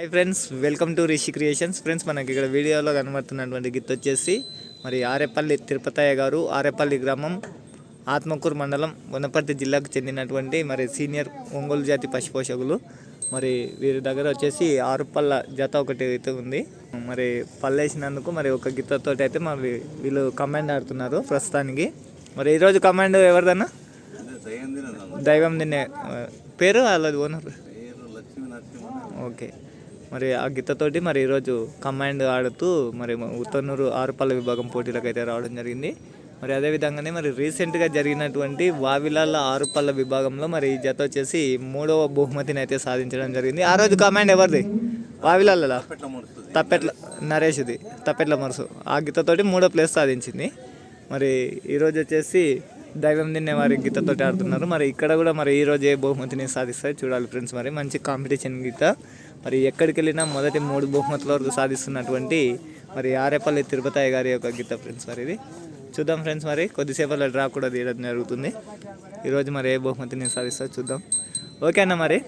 Hi friends welcome to Rishi creations friends మనకి ఇక్కడ వీడియోలో కనబడుతున్నటువంటి గిత్ వచ్చేసి మరి ఆరేపల్లి తిరుపతయ్య గారు ఆరేపల్లి గ్రామం ఆత్మకూరు మండలం వనపర్తి జిల్లాకు చెందినటువంటి మరి సీనియర్ ఒంగోలు జాతి పశుపోషకులు. మరి వీరి దగ్గర వచ్చేసి ఆరు పళ్ళ జత ఒకటి అయితే ఉంది. మరి పళ్ళేసినందుకు మరి ఒక గిత్తతో అయితే మరి వీళ్ళు కమాండ్ ఆడుతున్నారు ప్రస్తుతానికి. మరి ఈరోజు కమాండ్ ఎవరిదన్నా? దైవం ఆ, పేరు వాళ్ళది ఓనర్? ఓకే. మరి ఆ గీతతోటి మరి ఈరోజు కమాండ్ ఆడుతూ మరి ఉత్తనూరు ఆరుపల్ల విభాగం పోటీలకు అయితే రావడం జరిగింది. మరి అదేవిధంగానే మరి రీసెంట్గా జరిగినటువంటి వావిలాల ఆరుపల్ల విభాగంలో మరి ఈ జత వచ్చేసి మూడవ బహుమతిని అయితే సాధించడం జరిగింది. ఆ రోజు కమాండ్ ఎవరిది? వావిలాల తప్పెట్ల నరేష్ది తప్పెట్ల మనసు ఆ గీతతోటి మూడో ప్లేస్ సాధించింది. మరి ఈరోజు వచ్చేసి దైవం నిన్నే వారి గీతతో ఆడుతున్నారు. మరి ఇక్కడ కూడా మరి ఈ రోజు ఏ బహుమతిని సాధిస్తాయి. చూడాలి ఫ్రెండ్స్ మరి. మంచి కాంపిటీషన్ గీత. మరి ఎక్కడికి వెళ్ళినా మొదటి మూడు బహుమతుల వరకు సాధిస్తున్నటువంటి మరి ఆరేపల్లి తిరుపతి గారి యొక్క గీత ఫ్రెండ్స్ మరి ఇది. చూద్దాం ఫ్రెండ్స్ మరి. కొద్దిసేపట్లో డ్రా కూడా తీయడం జరుగుతుంది. ఈరోజు మరి ఏ బహుమతిని సాధిస్తారు చూద్దాం. ఓకే అన్న మరి.